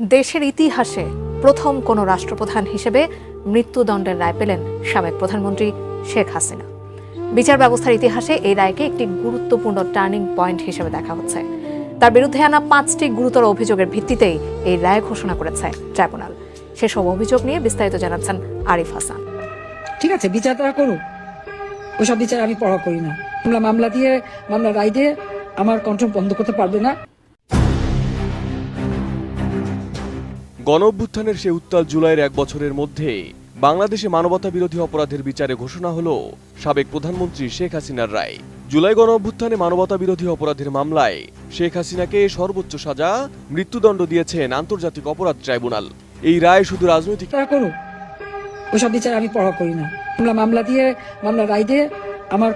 দেশের ইতিহাসে প্রথম কোনো রাষ্ট্রপ্রধান হিসেবে মৃত্যুদণ্ডের রায় পেলেন সাবেক প্রধানমন্ত্রী শেখ হাসিনা। বিচার ব্যবস্থার ইতিহাসে এই রায়কে একটি গুরুত্বপূর্ণ টার্নিং পয়েন্ট হিসেবে দেখা হচ্ছে। তার বিরুদ্ধে আনা পাঁচটি গুরুতর অভিযোগের ভিত্তিতেই এই রায় ঘোষণা করেছে ট্রাইব্যুনাল। সেসব অভিযোগ নিয়ে বিস্তারিত জানাচ্ছেন আরিফ হাসান। ঠিক আছে, বিচার তারা করুক। ওসব বিচার আমি পড়া করি না। মামলা দিয়ে মামলা রায় দিয়ে আমার কণ্ঠ বন্ধ করতে পারবে না। গণ অভ্যুত্থানের সে উত্তাল জুলাইয়ের এক বছরের মধ্যে বাংলাদেশে মানবতা বিরোধী অপরাধের বিচারে ঘোষণা হল সাবেক প্রধানমন্ত্রী শেখ হাসিনার রায়। জুলাই গণ অভ্যুত্থানে মানবতা বিরোধী অপরাধের মামলায় শেখ হাসিনাকে সর্বোচ্চ সাজা মৃত্যুদণ্ড দিয়েছেন আন্তর্জাতিক অপরাধ ট্রাইব্যুনাল। এই রায় শুধু রাজনৈতিক করুক। ওসব বিচার আমি পড়া করি না। মামলা দিয়ে মামলা রায় দিয়ে আমার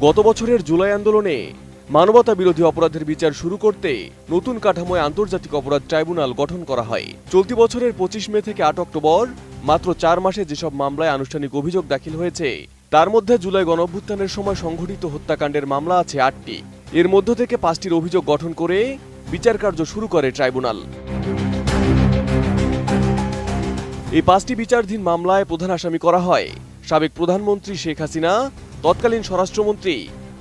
গত বছরের জুলাই আন্দোলনে মানবতা বিরোধী অপরাধের বিচার শুরু করতে নতুন কাঠামোয় আন্তর্জাতিক অপরাধ ট্রাইব্যুনাল গঠন করা হয়। চলতি বছরের পঁচিশ মে থেকে আট অক্টোবর, মাত্র চার মাসে যেসব মামলায় আনুষ্ঠানিক অভিযোগ দাখিল হয়েছে, তার মধ্যে জুলাই গণঅভ্যুত্থানের সময় সংঘটিত হত্যাকাণ্ডের মামলা আছে আটটি। এর মধ্য থেকে পাঁচটির অভিযোগ গঠন করে বিচার কার্য শুরু করে ট্রাইব্যুনাল। এই পাঁচটি বিচারাধীন মামলায় প্রধান আসামি করা হয় সাবেক প্রধানমন্ত্রী শেখ হাসিনা, তৎকালীন স্বরাষ্ট্রমন্ত্রী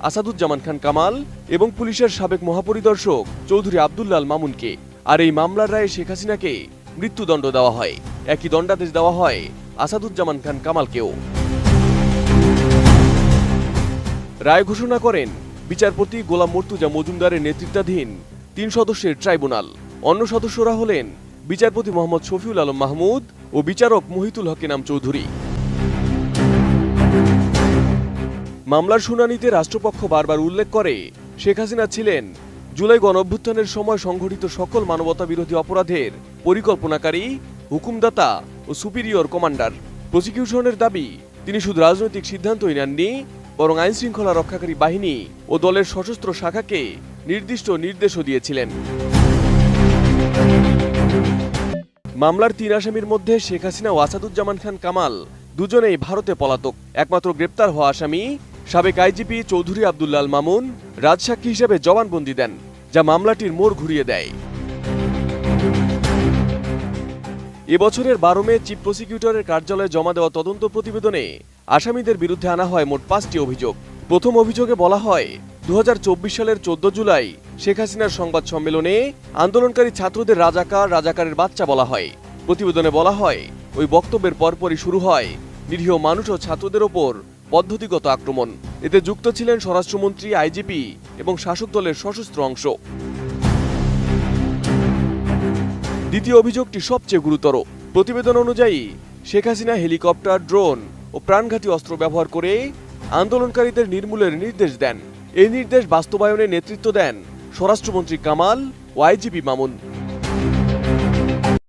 আসাদুজ্জামান খান কামাল এবং পুলিশের সাবেক মহাপরিদর্শক চৌধুরী আবদুল্লাল মামুনকে। আর এই মামলার রায়ে শেখ হাসিনাকে মৃত্যুদণ্ড দেওয়া হয়। একই দণ্ডাদেশ দেওয়া হয় আসাদুজ্জামান খান কামালকেও। রায় ঘোষণা করেন, বিচারপতি গোলাম মর্তুজা মজুমদারের নেতৃত্বাধীন তিন সদস্যের ট্রাইব্যুনাল। অন্য সদস্যরা হলেন বিচারপতি মোহাম্মদ শফিউল আলম মাহমুদ ও বিচারক মহিতুল হকিনাম চৌধুরী। মামলার শুনানিতে রাষ্ট্রপক্ষ বারবার উল্লেখ করে, শেখ হাসিনা ছিলেন জুলাই গণঅভ্যুত্থানের সময় সংঘটিত সকল মানবতা বিরোধী অপরাধের পরিকল্পনাকারী, হুকুমদাতা ও সুপিরিয়র কমান্ডার। প্রসিকিউশনের দাবি, তিনি শুধু রাজনৈতিক সিদ্ধান্তই নেননি, বরং আইন শৃঙ্খলা রক্ষাকারী বাহিনী ও দলের সশস্ত্র শাখাকে নির্দিষ্ট নির্দেশও দিয়েছিলেন। মামলার তিন আসামির মধ্যে শেখ হাসিনা ও আসাদুজ্জামান খান কামাল দুজনেই ভারতে পলাতক। একমাত্র গ্রেপ্তার হওয়া আসামি সাবেক আইজিপি চৌধুরী আবদুল্লাল মামুন রাজসাক্ষী হিসেবে জবানবন্দি দেন, যা মামলাটির মোড় ঘুরিয়ে দেয়। এবছরের বারো মে চিফ প্রসিকিউটরের কার্যালয়ে জমা দেওয়া তদন্ত প্রতিবেদনে আসামিদের বিরুদ্ধে আনা হয় মোট পাঁচটি অভিযোগ। প্রথম অভিযোগে বলা হয় দু হাজার চব্বিশ সালের চোদ্দ জুলাই শেখ হাসিনার সংবাদ সম্মেলনে আন্দোলনকারী ছাত্রদের রাজাকার, রাজাকারের বাচ্চা বলা হয়। প্রতিবেদনে বলা হয়, ওই বক্তব্যের পরপরই শুরু হয় নিরীহ মানুষ ও ছাত্রদের ওপর পদ্ধতিগত আক্রমণ। এতে যুক্ত ছিলেন স্বরাষ্ট্রমন্ত্রী, আইজিপি এবং শাসক দলের সশস্ত্র অংশ। দ্বিতীয় অভিযোগটি সবচেয়ে গুরুতর। প্রতিবেদন অনুযায়ী, শেখ হাসিনা হেলিকপ্টার, ড্রোন ও প্রাণঘাতী অস্ত্র ব্যবহার করে আন্দোলনকারীদের নির্মূলের নির্দেশ দেন। এই নির্দেশ বাস্তবায়নে নেতৃত্ব দেন স্বরাষ্ট্রমন্ত্রী কামাল ও আইজিপি মামুন।